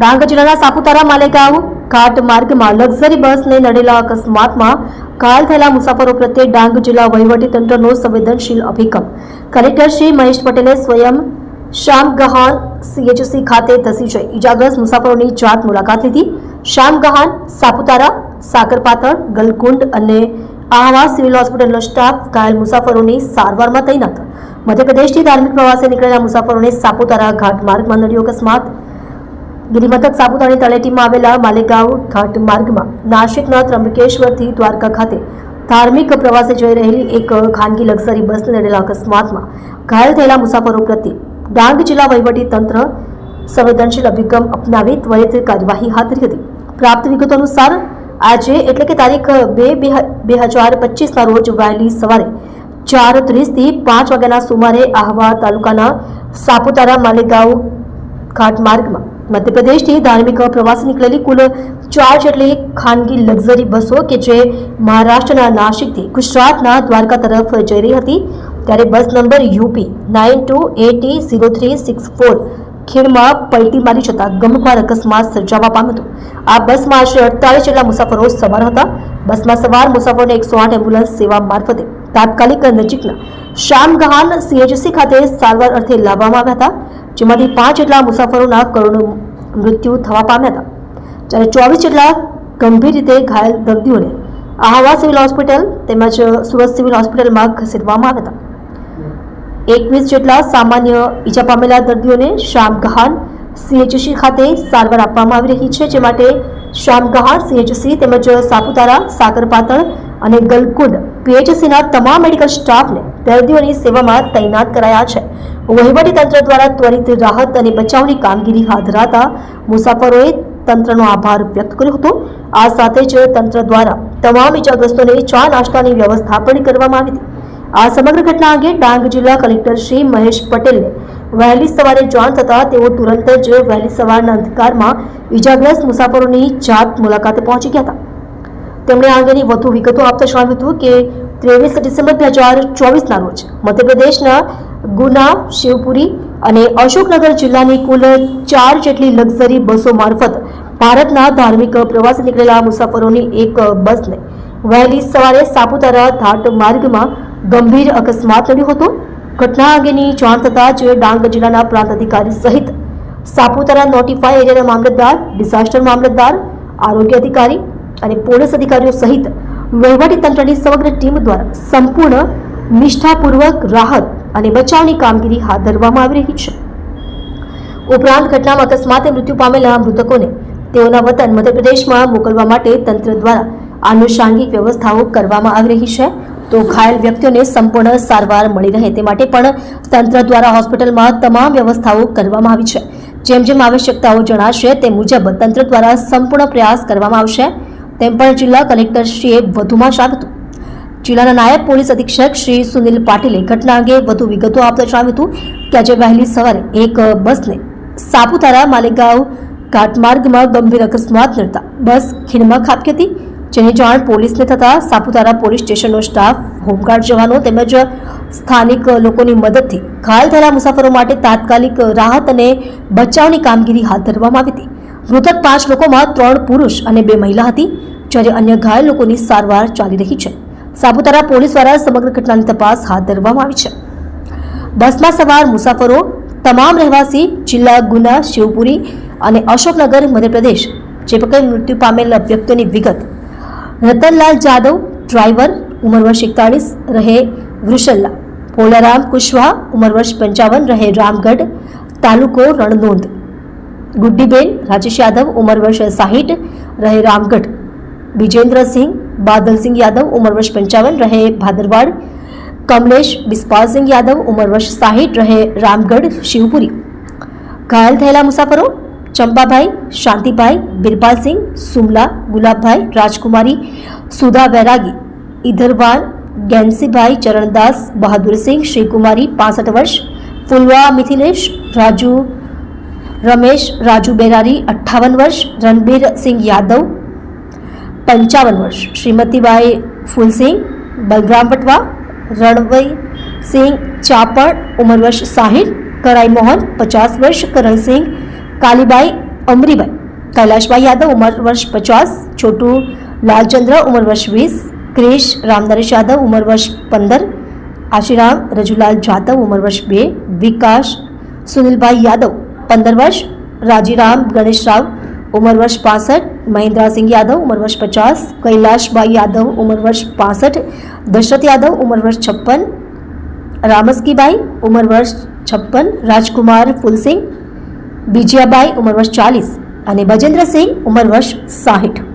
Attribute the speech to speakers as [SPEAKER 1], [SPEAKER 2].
[SPEAKER 1] ડાંગ જિલ્લાના સાપુતારા માલેગાંવ ઘાટ માર્ગમાં લક્ઝરી બસને નડેલા અકસ્માતમાં ઘાયલ થયેલા મુસાફરો પ્રત્યે ડાંગ જિલ્લા વહીવટીતંત્રનો સંવેદનશીલ અભિગમ. કલેક્ટર શ્રી મહેશ પટેલે સ્વયં શામગહાન સીએચસી ખાતે ધસી જઈ ઇજાગ્રસ્ત મુસાફરોની જાત મુલાકાત લીધી. શામગહાન સાપુતારા સાકરપાતળ ગલકુંડ અને આહવા સિવિલ હોસ્પિટલનો સ્ટાફ ઘાયલ મુસાફરોની સારવારમાં તૈનાત. મધ્યપ્રદેશથી ધાર્મિક પ્રવાસે નીકળેલા મુસાફરોને સાપુતારા ઘાટ માર્ગમાં નડ્યો અકસ્માત. ગિરિમથક સાપુતારાની તળેટીમાં આવેલા માલેગાંવ ઘાટ માર્ગમાં નાસિકના ત્રંબકેશ્વરથી દ્વારકા ખાતે ધાર્મિક પ્રવાસે જઈ રહેલી એક ખાનગી લક્ઝરી બસને નડેલા અકસ્માતમાં ઘાયલ થયેલા મુસાફરો પ્રત્યે ડાંગ જિલ્લા વહીવટી તંત્ર સંવેદનશીલ અભિગમ અપનાવી ત્વરિત કાર્યવાહી હાથ ધરી હતી. પ્રાપ્ત વિગતો અનુસાર, આજે એટલે કે તારીખ બે બે હજાર પચીસના રોજ વહેલી સવારે ચાર ત્રીસથી પાંચ વાગ્યાના સુમારે આહવા તાલુકાના સાપુતારા માલેગાંવ ઘાટ માર્ગમાં મધ્યપ્રદેશથી ધાર્મિક પ્રવાસે નીકળેલી કુલ ચાર જેટલી ખાનગી લક્ઝરી બસો કે જે મહારાષ્ટ્રના નાસિકથી ગુજરાતના દ્વારકા તરફ જઈ રહી હતી. ત્યારે bus number UP nine two A T zero three six four ખીણમાં પલટી મારી જતાં ગમખ્વાર અકસ્માત સર્જાવા પામ્યો હતો. આ બસમાં આશરે અડતાલીસ જેટલા મુસાફરો સવાર હતા. બસમાં સવાર મુસાફરોને એકસો આઠ એમ્બ્યુલન્સ સેવા મારફતે તાત્કાલિક નજીકના શામગહાન સીએચસી ખાતે સારવાર અર્થે લાવવામાં આવ્યા હતા, જેમાંથી પાંચ જેટલા મુસાફરોના કરોડો મૃત્યુ થવા પામ્યા હતા. જ્યારે ચોવીસ જેટલા ગંભીર રીતે ઘાયલ દર્દીઓને આહવા સિવિલ હોસ્પિટલ તેમજ સુરત સિવિલ હોસ્પિટલમાં ખસેડવામાં આવ્યા હતા. એકવીસ જેટલા સામાન્ય ઈજા પામેલા દર્દીઓને શામગહાન સીએચસી ખાતે સારવાર આપવામાં આવી રહી છે, જે માટે શામગહાન સીએચસી તેમજ સાપુતારા સાકરપાતળ અને ગલકુદ પીએચસીના તમામ મેડિકલ સ્ટાફને દર્દીઓની સેવામાં તૈનાત કરાયા છે. વહીવટીતંત્ર દ્વારા ત્વરિત રાહત અને બચાવની કામગીરી હાથ ધરાતા મુસાફરોએ તંત્રનો આભાર વ્યક્ત કર્યો હતો. આ સાથે જ તંત્ર દ્વારા તમામ ઇજાગ્રસ્તોને ચા નાસ્તાની વ્યવસ્થા પણ કરવામાં આવી હતી. આ સમગ્ર ઘટના અંગે ડાંગ જિલ્લા કલેક્ટર શ્રી મહેશ પટેલને વહેલી સવારે જાણ થતાં તેઓ તુરંત જ વહેલી સવારના અંધકારમાં ઇજાગ્રસ્ત મુસાફરોની જાત મુલાકાતે પહોંચી ગયા હતા. તેમણે આ અંગેની વધુ વિગતો આપતા જણાવ્યું હતું કે ત્રેવીસ ડિસેમ્બર બે હજાર ચોવીસના રોજ મધ્યપ્રદેશના ગુના, શિવપુરી અને અશોકનગર જિલ્લાની કુલ ચાર જેટલી લક્ઝરી બસો મારફત ભારતના ધાર્મિક પ્રવાસે નીકળેલા મુસાફરોની એક બસને વહેલી સવારે સાપુતારા ઘાટ માર્ગમાં ગંભીર અકસ્માત નડ્યો હતો. ઘટના અંગેની જાણ થતાં જ ડાંગ જિલ્લાના પ્રાંત અધિકારી સહિત સાપુતારા નોટિફાઈ એરિયાના મામલતદાર, ડિઝાસ્ટર મામલતદાર, આરોગ્ય અધિકારી અને પોલીસ અધિકારીઓ સહિત તંત્રની સમગ્ર ટીમ દ્વારા સંપૂર્ણ નિષ્ઠાપૂર્વક રાહત અને બચાવની કામગીરી હાથ ધરવામાં આવી રહી છે. ઉપરાંત ઘટનામાં અકસ્માતે મૃત્યુ પામેલા મૃતકોને તેઓના વતન મધ્યપ્રદેશમાં મોકલવા માટે તંત્ર દ્વારા આનુષાંગિક વ્યવસ્થાઓ કરવામાં આવી રહી છે. તો ઘાયલ વ્યક્તિઓને સંપૂર્ણ સારવાર મળી રહે તે માટે પણ તંત્ર દ્વારા હોસ્પિટલમાં તમામ વ્યવસ્થાઓ કરવામાં આવી છે. જેમ જેમ આવશ્યકતાઓ જણાશે તે મુજબ તંત્ર દ્વારા સંપૂર્ણ પ્રયાસ કરવામાં આવશે. તેમ પણ જિલ્લા કલેક્ટરશ્રીએ વધુમાં જણાવ્યું હતું. જિલ્લાના નાયબ પોલીસ અધિક્ષક શ્રી સુનિલ પાટીલે ઘટના અંગે વધુ વિગતો આપતા જણાવ્યું હતું કે આજે વહેલી સવારે એક બસને સાપુતારા માલેગાંવ ઘાટમાર્ગમાં ગંભીર અકસ્માત નડતા બસ ખીણમાં ખાબકી હતી, જેની જાણ પોલીસને થતાં સાપુતારા પોલીસ સ્ટેશનનો સ્ટાફ, હોમગાર્ડ જવાનો તેમજ સ્થાનિક લોકોની મદદથી ઘાયલ થયેલા મુસાફરો માટે તાત્કાલિક રાહત અને બચાવની કામગીરી હાથ ધરવામાં આવી હતી. મૃતક પાંચ લોકોમાં ત્રણ પુરુષ અને બે મહિલા હતી, જ્યારે અન્ય ઘાયલ લોકોની સારવાર ચાલી રહી છે. સાપુતારા પોલીસ દ્વારા સમગ્ર ઘટનાની તપાસ હાથ ધરવામાં આવી છે. બસમાં સવાર મુસાફરો, તમામ રહેવાસી, જિલ્લા ગુના, શિવપુરી અને અશોકનગર, મધ્યપ્રદેશ, જે પકડ મૃત્યુ પામેલ વ્યક્તિઓની વિગત. રતનલાલ જાદવ, ડ્રાઈવર, ઉંમર વર્ષ એકતાળીસ, રહે વૃષલ્લા. ભોલારામ કુશવાહ, ઉંમર વર્ષ પંચાવન, રહે રામગઢ, તાલુકો રણનોંદ ગુડ્ડીબેન રાજેશ યાદવ ઉંમર વર્ષ સાહીઠ રહે રામગઢ વિજેન્દ્રસિંહ બાદલસિંહ યાદવ ઉંમર વર્ષ પંચાવન રહે ભાદરવાડ કમલેશ બિસ્પાલસિંહ યાદવ ઉંમર વર્ષ સાહીઠ રહે રામગઢ શિવપુરી ઘાયલ થયેલા મુસાફરો ચંપાભાઈ શાંતિભાઈ બિરપાલસિંહ સુમલા ગુલાબભાઈ રાજકુમારી સુધા વૈરાગી ઇધરવાન ગેન્સીભાઈ ચરણદાસ બહાદુરસિંહ શ્રીકુમારી પાસઠ વર્ષ ફુલવા મિથિલેશ રાજુ રમેશ રાજુ બેરારી અઠ્ઠાવન વર્ષ રણબીરસિંહ યાદવ પંચાવન વર્ષ શ્રીમતીબાઈ ફૂલસિંહ બલરામ પટવા રણવઈ સિંહ ચાપણ ઉંમર વર્ષ સાહીઠ કરાઈ મોહન પચાસ વર્ષ કરણસિંહ કાલીબાઈ અમરીભાઈ કૈલાશભાઈ યાદવ ઉંમર વર્ષ પચાસ છોટુ લાલચંદ્ર ઉંમર વર્ષ વીસ ક્રિશ રામનરેશ યાદવ ઉંમર વર્ષ પંદર આશીરામ રજુલાલ જાદવ ઉંમર વર્ષ બે વિકાસ સુનિલભાઈ યાદવ પંદર વર્ષ, રાજીરામ ગણેશ રાવ ઉંમર વર્ષ પાસઠ, મહેન્દ્રસિંહ યાદવ, ઉંમર વર્ષ પચાસ, કૈલાશભાઈ યાદવ, ઉંમર વર્ષ પાસઠ, દશરથ યાદવ, ઉંમર વર્ષ છપ્પન, રામસ્કીબાઈ, ઉંમર વર્ષ છપ્પન, રાજકુમાર ફુલસિંહ, બીજિયાબાઈ, ઉંમર વર્ષ ચાલીસ અને બજેન્દ્રસિંહ, ઉંમર વર્ષ સાહીઠ.